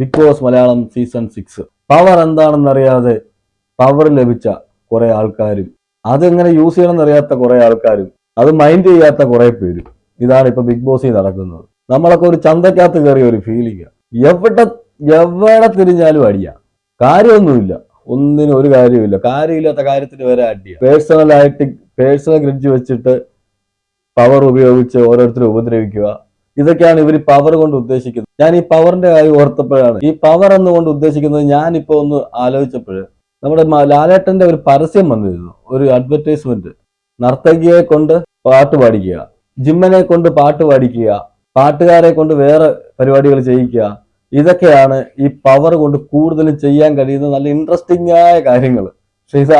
Bigg Boss Malayalam season six power എന്താണെന്നറിയാതെ power ലഭിച്ച കുറെ ആൾക്കാരും അതെങ്ങനെ യൂസ് ചെയ്യണമെന്ന് അറിയാത്ത കുറെ ആൾക്കാരും അത് മൈൻഡ് ചെയ്യാത്ത കുറെ പേരും ഇതാണ് ഇപ്പൊ ബിഗ് ബോസിൽ നടക്കുന്നത്. നമ്മളൊക്കെ ഒരു ചന്തക്കകത്ത് കയറിയ ഒരു ഫീലിംഗ് എവിടെ എവിടെ തിരിഞ്ഞാലും അടിയാ. കാര്യമൊന്നുമില്ല. ഒന്നിനും ഒരു കാര്യമില്ല കാര്യമില്ലാത്ത കാര്യത്തിന് വരെ അടിയ. പേഴ്സണലായിട്ട് പേഴ്സണൽ ഗ്രിഡ്ജ് വെച്ചിട്ട് പവർ ഉപയോഗിച്ച് ഓരോരുത്തരെ ഉപദ്രവിക്കുക. ഇതൊക്കെയാണ് ഇവർ പവർ കൊണ്ട് ഉദ്ദേശിക്കുന്നത്. ഞാൻ ഈ പവറിന്റെ കാര്യം ഓർത്തപ്പോഴാണ്. ഈ പവർ എന്നുകൊണ്ട് ഉദ്ദേശിക്കുന്നത് ഞാൻ ഇപ്പൊ ഒന്ന് ആലോചിച്ചപ്പോൾ നമ്മുടെ ലാലേട്ടന്റെ ഒരു പരസ്യം വന്നിരുന്നു. ഒരു അഡ്വർടൈസ്മെന്റ് നർത്തകിയെ കൊണ്ട് പാട്ട് പാടിക്കുക ജിമ്മനെ കൊണ്ട് പാട്ട് പാടിക്കുക പാട്ടുകാരെ കൊണ്ട് വേറെ പരിപാടികൾ ചെയ്യിക്കുക ഇതൊക്കെയാണ് ഈ പവർ കൊണ്ട് കൂടുതലും ചെയ്യാൻ കഴിയുന്ന നല്ല ഇൻട്രസ്റ്റിംഗ് ആയ കാര്യങ്ങൾ. പക്ഷെ ഇത്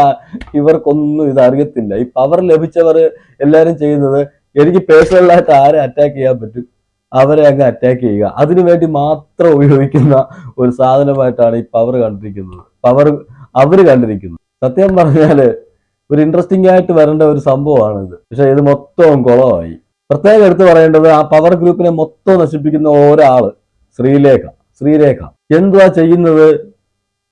ഇവർക്കൊന്നും ഇത് അറിയത്തില്ല. ഈ പവർ ലഭിച്ചവർ എല്ലാവരും ചെയ്യുന്നത് എനിക്ക് പേഴ്സണലായിട്ട് ആരെ അറ്റാക്ക് ചെയ്യാൻ പറ്റും? അവരെ അങ്ങ് അറ്റാക്ക് ചെയ്യുക. അതിനുവേണ്ടി മാത്രം ഉപയോഗിക്കുന്ന ഒരു സാധനമായിട്ടാണ് ഈ പവർ കണ്ടിരിക്കുന്നത്. പവർ അവർ കണ്ടിരിക്കുന്നത് സത്യം പറഞ്ഞാൽ ഒരു ഇൻട്രസ്റ്റിംഗ് ആയിട്ട് വരേണ്ട ഒരു സംഭവമാണ് ഇത് പക്ഷെ ഇത് മൊത്തവും കുളമായി. പ്രത്യേകം എടുത്തു പറയേണ്ടത് ആ പവർ ഗ്രൂപ്പിനെ മൊത്തം നശിപ്പിക്കുന്ന ഒരാൾ ശ്രീലേഖ ശ്രീരേഖ. എന്തുവാ ചെയ്യുന്നത്?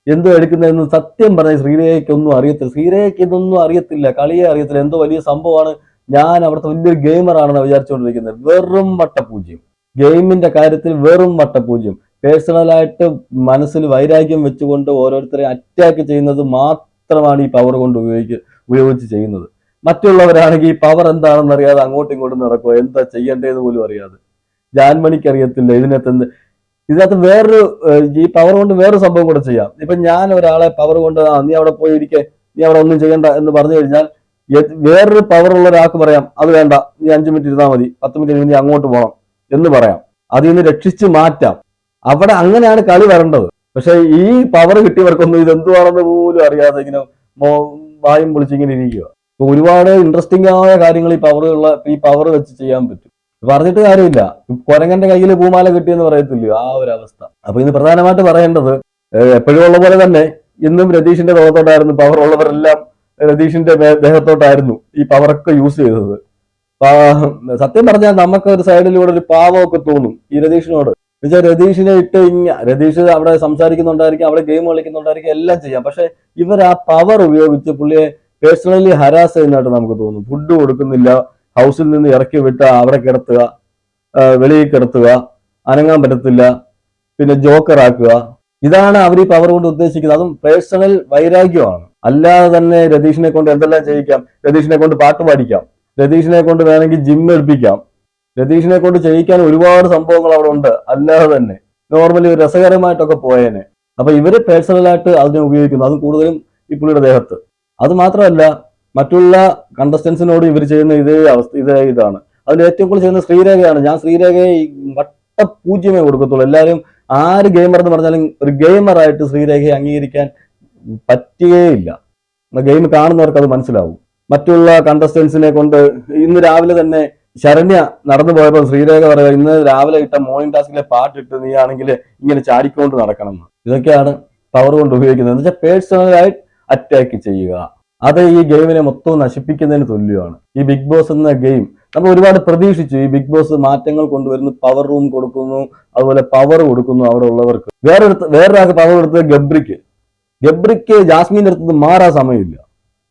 എന്തോ എടുക്കുന്നതെന്ന് സത്യം പറഞ്ഞ ശ്രീരേഖയ്ക്ക് ഒന്നും അറിയത്തില്ല. ശ്രീരേഖയ്ക്ക് ഇതൊന്നും അറിയത്തില്ല. കളിയെ അറിയത്തില്ല. എന്തോ വലിയ സംഭവമാണ്. ഞാൻ അവിടുത്തെ വലിയൊരു ഗെയിമറാണെന്ന് വിചാരിച്ചുകൊണ്ടിരിക്കുന്നത്. വെറും വട്ടപൂജ്യം. ഗെയിമിന്റെ കാര്യത്തിൽ വെറും വട്ടപൂജ്യം. പേഴ്സണലായിട്ട് മനസ്സിൽ വൈരാഗ്യം വെച്ചുകൊണ്ട് ഓരോരുത്തരെ അറ്റാക്ക് ചെയ്യുന്നത് മാത്രമാണ് ഈ പവർ കൊണ്ട് ഉപയോഗിച്ച് ഉപയോഗിച്ച് ചെയ്യുന്നത്. മറ്റുള്ളവരാണെങ്കിൽ ഈ പവർ എന്താണെന്ന് അറിയാതെ അങ്ങോട്ടും ഇങ്ങോട്ടും നടക്കുക എന്താ ചെയ്യേണ്ടതെന്ന് പോലും അറിയാതെ. ജാൻമണിക്ക് അറിയത്തില്ല ഇതിനകത്ത് എന്ത് ഇതിനകത്ത് വേറൊരു ഈ പവർ കൊണ്ട് വേറൊരു സംഭവം കൂടെ ചെയ്യാം. ഇപ്പൊ ഞാൻ ഒരാളെ പവർ കൊണ്ട് ആ നീ അവിടെ പോയി ഇരിക്കെ. നീ അവിടെ ഒന്നും ചെയ്യണ്ട എന്ന് പറഞ്ഞു കഴിഞ്ഞാൽ വേറൊരു പവർ ഉള്ള ഒരാൾക്ക് പറയാം അത് വേണ്ട നീ അഞ്ചു മിനിറ്റ് ഇരുന്നാൽ മതി. പത്ത് മിനിറ്റ് ഇരുന്ന് അങ്ങോട്ട് പോകണം എന്ന് പറയാം. അതിൽ നിന്ന് രക്ഷിച്ച് മാറ്റാം. അവിടെ അങ്ങനെയാണ് കളി വരേണ്ടത്. പക്ഷെ ഈ പവർ കിട്ടിയവർക്കൊന്നും ഇത് എന്തുവാണെന്ന് പോലും അറിയാതെ ഇങ്ങനെ വായും പൊളിച്ചിങ്ങനെ ഇരിക്കുക ഒരുപാട് ഇൻട്രസ്റ്റിംഗ് ആയ കാര്യങ്ങൾ ഈ പവറുള്ള ഈ പവർ വെച്ച് ചെയ്യാൻ പറ്റും. പറഞ്ഞിട്ട് കാര്യമില്ല. കൊരങ്ങന്റെ കയ്യിൽ പൂമാല കിട്ടിയെന്ന് പറയത്തില്ലയോ ആ ഒരു അവസ്ഥ. അപ്പൊ ഇന്ന് പ്രധാനമായിട്ട് പറയേണ്ടത് എപ്പോഴും ഉള്ള പോലെ തന്നെ ഇന്നും രതീഷിന്റെ ദേഹത്തോട്ടായിരുന്നു പവർ ഉള്ളവരെല്ലാം രതീഷിന്റെ ദേഹത്തോട്ടായിരുന്നു ഈ പവറൊക്കെ യൂസ് ചെയ്തത്. സത്യം പറഞ്ഞാൽ നമുക്ക് ഒരു സൈഡിലൂടെ ഒരു പാവമൊക്കെ തോന്നും ഈ രതീഷിനോട്. എന്നുവെച്ചാൽ രതീഷിനെ ഇട്ട് ഇങ്ങ രതീഷ് അവിടെ സംസാരിക്കുന്നുണ്ടായിരിക്കും അവിടെ ഗെയിം കളിക്കുന്നുണ്ടായിരിക്കും എല്ലാം ചെയ്യാം. പക്ഷെ ഇവർ ആ പവർ ഉപയോഗിച്ച് പുള്ളിയെ പേഴ്സണലി ഹരാസ് ചെയ്യുന്നതായിട്ട് നമുക്ക് തോന്നും. ഫുഡ് കൊടുക്കുന്നില്ല ഹൗസിൽ നിന്ന് ഇറക്കി വിട്ട് അവിടെ കിടത്തുക വെളിയിൽ കിടത്തുക അനങ്ങാൻ പറ്റത്തില്ല പിന്നെ ജോക്കർ ആക്കുക. ഇതാണ് അവർ ഈ പവർ കൊണ്ട് ഉദ്ദേശിക്കുന്നത്. അതും പേഴ്സണൽ വൈരാഗ്യമാണ്. അല്ലാതെ തന്നെ രതീഷിനെ കൊണ്ട് എന്തെല്ലാം ചെയ്യിക്കാം? രതീഷിനെ കൊണ്ട് പാട്ട് പാടിക്കാം. രതീഷിനെ കൊണ്ട് വേണമെങ്കിൽ ജിം എടുപ്പിക്കാം രതീഷിനെ കൊണ്ട് ചെയ്യിക്കാൻ ഒരുപാട് സംഭവങ്ങൾ അവിടെ ഉണ്ട്. അല്ലാതെ തന്നെ. നോർമലി ഒരു രസകരമായിട്ടൊക്കെ പോയേനെ. അപ്പൊ ഇവർ പേഴ്സണലായിട്ട് അതിനെ ഉപയോഗിക്കുന്നു. അത് കൂടുതലും ഈ പുള്ളിയുടെ ദേഹത്ത്. അത് മാത്രമല്ല മറ്റുള്ള കണ്ടസ്റ്റൻസിനോട് ഇവർ ചെയ്യുന്ന ഇതേ അവസ്ഥ ഇതേ ഇതാണ്. അതിൽ ഏറ്റവും കൂടുതൽ ചെയ്യുന്ന ശ്രീരേഖയാണ്. ഞാൻ ശ്രീരേഖയെ വട്ട പൂജ്യമേ കൊടുക്കത്തുള്ളൂ. എല്ലാവരും ആര് ഗെയിമർ എന്ന് പറഞ്ഞാലും ഒരു ഗെയിമറായിട്ട് ശ്രീരേഖയെ അംഗീകരിക്കാൻ പറ്റുകയില്ല. ഗെയിം കാണുന്നവർക്ക് അത് മനസ്സിലാവും. മറ്റുള്ള കണ്ടസ്റ്റൻസിനെ കൊണ്ട് ഇന്ന് രാവിലെ തന്നെ ശരണ്യ നടന്നു പോയപ്പോൾ ശ്രീരേഖ പറയുക ഇന്ന് രാവിലെ ഇട്ട മോർണിംഗ് ടാസ്കിലെ പാട്ടിട്ട് നീ ആണെങ്കിൽ ഇങ്ങനെ ചാടിക്കൊണ്ട് നടക്കണം ഇതൊക്കെയാണ് പവർ കൊണ്ട് ഉപയോഗിക്കുന്നത്. എന്ന് വെച്ചാൽ പേഴ്സണലായിട്ട് അറ്റാക്ക് ചെയ്യുക. അത് ഈ ഗെയിമിനെ മൊത്തം നശിപ്പിക്കുന്നതിന് തുല്യമാണ്. ഈ ബിഗ് ബോസ് എന്ന ഗെയിം നമ്മൾ ഒരുപാട് പ്രതീക്ഷിച്ചു. ഈ ബിഗ് ബോസ് മാറ്റങ്ങൾ കൊണ്ടുവരുന്നു പവർ റൂം കൊടുക്കുന്നു അതുപോലെ പവർ കൊടുക്കുന്നു അവിടെ ഉള്ളവർക്ക്. വേറൊരു വേറൊരാൾക്ക് പവർ കൊടുത്തത് ഗബ്രിക്ക്. ഗബ്രിക്ക് ജാസ്മീന്റെ അടുത്ത് മാറാൻ സമയമില്ല.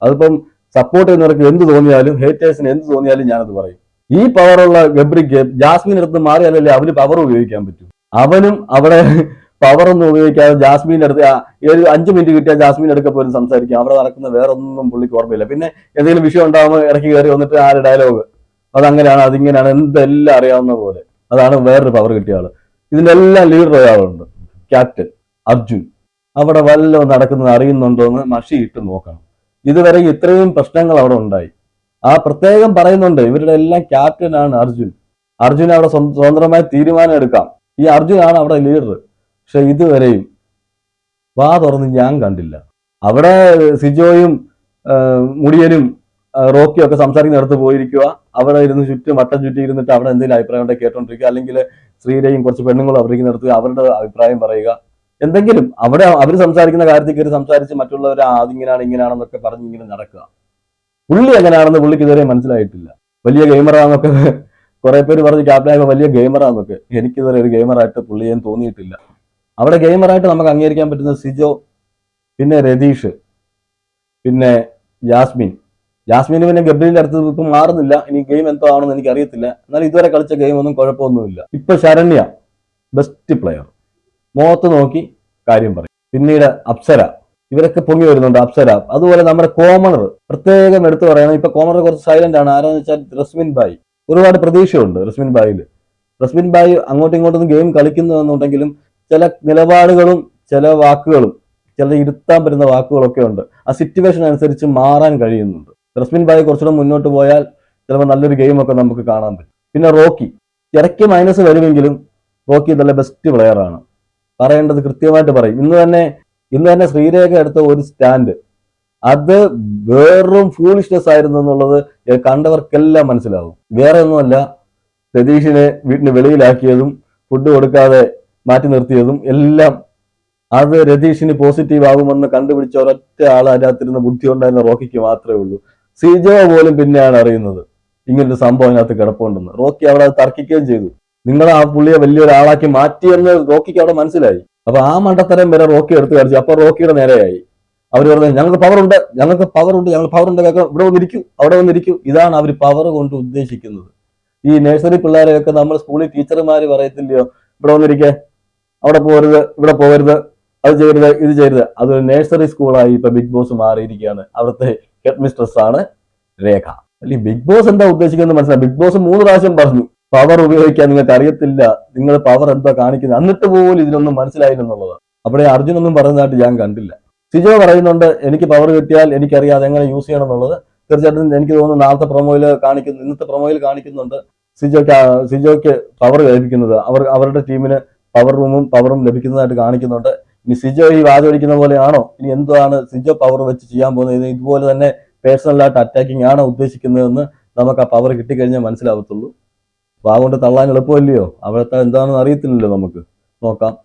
അതിപ്പം സപ്പോർട്ട് ചെയ്യുന്നവർക്ക് എന്ത് തോന്നിയാലും ഹേറ്റേഴ്സിന് എന്ത് തോന്നിയാലും ഞാനത് പറയും. ഈ പവറുള്ള ഗബ്രിക്ക് ജാസ്മിൻ അടുത്ത് മാറിയാലല്ലേ അവന് പവർ ഉപയോഗിക്കാൻ പറ്റും. അവനും അവിടെ പവർ ഒന്നും ഉപയോഗിക്കാതെ ജാസ്മിന്റെ അടുത്ത് ഒരു അഞ്ച് മിനിറ്റ് കിട്ടിയാൽ ജാസ്മിന്റെ അടുക്ക പോലും സംസാരിക്കാം. അവിടെ നടക്കുന്ന വേറെ ഒന്നും പുള്ളിക്ക് ഓർമ്മയില്ല. പിന്നെ എന്തെങ്കിലും വിഷയം ഉണ്ടാകുമ്പോൾ ഇടയ്ക്ക് കയറി വന്നിട്ട് ആ ഒരു ഡയലോഗ് അതങ്ങനെയാണ് അതിങ്ങനെയാണ് എന്തെല്ലാം അറിയാവുന്ന പോലെ. അതാണ് വേറൊരു പവർ കിട്ടിയ ആൾ. ഇതിന്റെ എല്ലാം ലീഡർ ഒരാളുണ്ട്. ക്യാപ്റ്റൻ അർജുൻ. അവിടെ വല്ലതും നടക്കുന്നത് അറിയുന്നുണ്ടോ എന്ന് മഷി ഇട്ട് നോക്കണം. ഇതുവരെ ഇത്രയും പ്രശ്നങ്ങൾ അവിടെ ഉണ്ടായി. ആ പ്രത്യേകം പറയുന്നുണ്ട് ഇവരുടെ എല്ലാം ക്യാപ്റ്റനാണ് അർജുൻ. അർജുൻ അവിടെ സ്വ- സ്വതന്ത്രമായി തീരുമാനം എടുക്കാം. ഈ അർജുനാണ് അവിടെ ലീഡർ പക്ഷെ ഇതുവരെയും വാ തുറന്ന് ഞാൻ കണ്ടില്ല. അവിടെ സിജോയും മുടിയനും റോക്കിയും ഒക്കെ സംസാരിക്കുന്നിടത്ത് പോയിരിക്കുക. അവിടെ ഇരുന്ന് ചുറ്റും വട്ടം ചുറ്റി ഇരുന്നിട്ട് അവിടെ എന്തെങ്കിലും അഭിപ്രായം ഉണ്ടെങ്കിൽ കേട്ടോണ്ടിരിക്കുക. അല്ലെങ്കിൽ സ്ത്രീയുടെയും കുറച്ച് പെണ്ണുങ്ങളും അവിടെ ഇരിക്കുന്നിടത്ത് അവരുടെ അഭിപ്രായം പറയുക. എന്തെങ്കിലും അവിടെ അവർ സംസാരിക്കുന്ന കാര്യത്തിൽ കയറി സംസാരിച്ച് മറ്റുള്ളവർ അതിങ്ങനെയാണ് ഇങ്ങനെയാണെന്നൊക്കെ പറഞ്ഞ് ഇങ്ങനെ നടക്കുക. പുള്ളി എങ്ങനെയാണെന്ന് പുള്ളിക്ക് ഇതുവരെ മനസ്സിലായിട്ടില്ല. വലിയ ഗെയിമറാന്നൊക്കെ കുറെ പേര് പറഞ്ഞ് ക്യാപ്റ്റനായപ്പോ വലിയ ഗെയിമറാന്നൊക്കെ എനിക്കിതുവരെ ഒരു ഗെയിമറായിട്ട് പുള്ളിയേം തോന്നിയിട്ടില്ല. അവിടെ ഗെയിമറായിട്ട് നമുക്ക് അംഗീകരിക്കാൻ പറ്റുന്ന സിജോ പിന്നെ രതീഷ് പിന്നെ ജാസ്മിൻ. ജാസ്മിന് പിന്നെ ഗബ്രീലിന്റെ അടുത്ത് ഇപ്പം മാറുന്നില്ല. ഇനി ഗെയിം എന്തോ ആണെന്ന് എനിക്ക് അറിയത്തില്ല എന്നാൽ ഇതുവരെ കളിച്ച ഗെയിം ഒന്നും കുഴപ്പമൊന്നുമില്ല. ഇപ്പൊ ശരണ്യ ബെസ്റ്റ് പ്ലെയർ മുഖത്ത് നോക്കി കാര്യം പറയും. പിന്നീട് അപ്സര. ഇവരൊക്കെ പൊങ്ങി വരുന്നുണ്ട് അപ്സര. അതുപോലെ നമ്മുടെ കോമണർ. പ്രത്യേകം എടുത്തു പറയണം. ഇപ്പൊ കോമണർ കുറച്ച് സൈലന്റ് ആണ്. ആരാന്ന് വെച്ചാൽ റസ്മിൻ ബായി. ഒരുപാട് പ്രതീക്ഷയുണ്ട് റസ്മിൻ ബായിൽ റസ്മിൻ ബായി അങ്ങോട്ടും ഇങ്ങോട്ടൊന്നും ഗെയിം കളിക്കുന്നു എന്നുണ്ടെങ്കിലും ചില നിലപാടുകളും ചില വാക്കുകളും ചില ഇരുത്താൻ പറ്റുന്ന വാക്കുകളൊക്കെ ഉണ്ട്. ആ സിറ്റുവേഷൻ അനുസരിച്ച് മാറാൻ കഴിയുന്നുണ്ട്. റസ്മിൻ ബായി കുറച്ചുകൂടെ മുന്നോട്ട് പോയാൽ ചിലപ്പോൾ നല്ലൊരു ഗെയിമൊക്കെ നമുക്ക് കാണാൻ പറ്റും. പിന്നെ റോക്കി. ഇടയ്ക്ക് മൈനസ് വരുമെങ്കിലും റോക്കി നല്ല ബെസ്റ്റ് പ്ലെയറാണ് പറയേണ്ടത് കൃത്യമായിട്ട് പറയും. ഇന്ന് തന്നെ ഇന്ന് തന്നെ ശ്രീരേഖ എടുത്ത ഒരു സ്റ്റാൻഡ് അത് വെറും ഫൂളിഷ്നെസ് ആയിരുന്നു എന്നുള്ളത് കണ്ടവർക്കെല്ലാം മനസ്സിലാവും. വേറെ ഒന്നുമല്ല സതീഷിനെ വീട്ടിന് വെളിയിലാക്കിയതും ഫുഡ് കൊടുക്കാതെ മാറ്റി നിർത്തിയതും എല്ലാം അത് രതീഷിന് പോസിറ്റീവ് ആകുമെന്ന് കണ്ടുപിടിച്ച ഒരൊറ്റ ആൾ അതിനകത്തിരുന്ന ബുദ്ധി ഉണ്ടായിരുന്ന റോക്കിക്ക് മാത്രമേ ഉള്ളൂ. സിജോ പോലും പിന്നെയാണ് അറിയുന്നത് ഇങ്ങനൊരു സംഭവം അതിനകത്ത് കിടപ്പുണ്ടെന്ന്. റോക്കി അവിടെ തർക്കിക്കുകയും ചെയ്തു. നിങ്ങൾ ആ പുള്ളിയെ വലിയൊരാളാക്കി മാറ്റിയെന്ന് റോക്കിക്ക് അവിടെ മനസ്സിലായി. അപ്പൊ ആ മണ്ടത്തരം വരെ റോക്കി എടുത്തു കളിച്ചു അപ്പൊ റോക്കിയുടെ നേരെയായി. അവർ പറഞ്ഞു ഞങ്ങൾക്ക് പവർ ഉണ്ട് ഞങ്ങൾക്ക് പവർ ഉണ്ട് ഞങ്ങൾ പവർ ഉണ്ട്. കേൾക്കാം ഇവിടെ വന്നിരിക്കൂ അവിടെ വന്നിരിക്കൂ. ഇതാണ് അവർ പവർ കൊണ്ട് ഉദ്ദേശിക്കുന്നത്. ഈ നഴ്സറി പിള്ളേരെയൊക്കെ നമ്മൾ സ്കൂളിൽ ടീച്ചർമാർ പറയത്തില്ലയോ? ഇവിടെ വന്നിരിക്കേ അവിടെ പോകരുത് ഇവിടെ പോകരുത് അത് ചെയ്യരുത് ഇത് ചെയ്യരുത്. അതൊരു നഴ്സറി സ്കൂളായി ഇപ്പൊ ബിഗ് ബോസ് മാറിയിരിക്കുകയാണ്. അവിടുത്തെ ഹെഡ് മിസ്ട്രസ് ആണ് രേഖ. അല്ലെങ്കിൽ ബിഗ് ബോസ് എന്താ ഉദ്ദേശിക്കുന്നത് മനസ്സിലായി. ബിഗ് ബോസ് മൂന്ന് പ്രാവശ്യം പറഞ്ഞു പവർ ഉപയോഗിക്കാൻ നിങ്ങൾക്ക് അറിയത്തില്ല. നിങ്ങൾ പവർ എന്താ കാണിക്കുന്നത് എന്നിട്ട് പോലും ഇതിനൊന്നും മനസ്സിലായില്ലെന്നുള്ളത് അവിടെ അർജുനൊന്നും പറയുന്നതായിട്ട് ഞാൻ കണ്ടില്ല. സിജോ പറയുന്നുണ്ട് എനിക്ക് പവർ കിട്ടിയാൽ എനിക്കറിയാതെ എങ്ങനെ യൂസ് ചെയ്യണം എന്നുള്ളത്. തീർച്ചയായിട്ടും എനിക്ക് തോന്നുന്നു നാളത്തെ പ്രൊമോയിൽ കാണിക്കുന്നു ഇന്നത്തെ പ്രൊമോയിൽ കാണിക്കുന്നുണ്ട് സിജോക്ക് സിജോക്ക് പവർ ലഭിക്കുന്നത്. അവർ അവരുടെ ടീമിന് പവർ റൂമും പവറും ലഭിക്കുന്നതായിട്ട് കാണിക്കുന്നുണ്ട്. ഇനി സിജോ ഈ വാചടിക്കുന്ന പോലെയാണോ? ഇനി എന്താണ് സിജോ പവർ വെച്ച് ചെയ്യാൻ പോകുന്നത്? ഇത് ഇതുപോലെ തന്നെ പേഴ്സണലായിട്ട് അറ്റാക്കിംഗ് ആണോ ഉദ്ദേശിക്കുന്നതെന്ന് നമുക്ക് ആ പവർ കിട്ടിക്കഴിഞ്ഞാൽ മനസ്സിലാവത്തുള്ളൂ. അതുകൊണ്ട് തള്ളാൻ എളുപ്പമല്ലയോ? അവിടുത്തെ എന്താണെന്ന് അറിയത്തില്ലല്ലോ നമുക്ക്. നോക്കാം.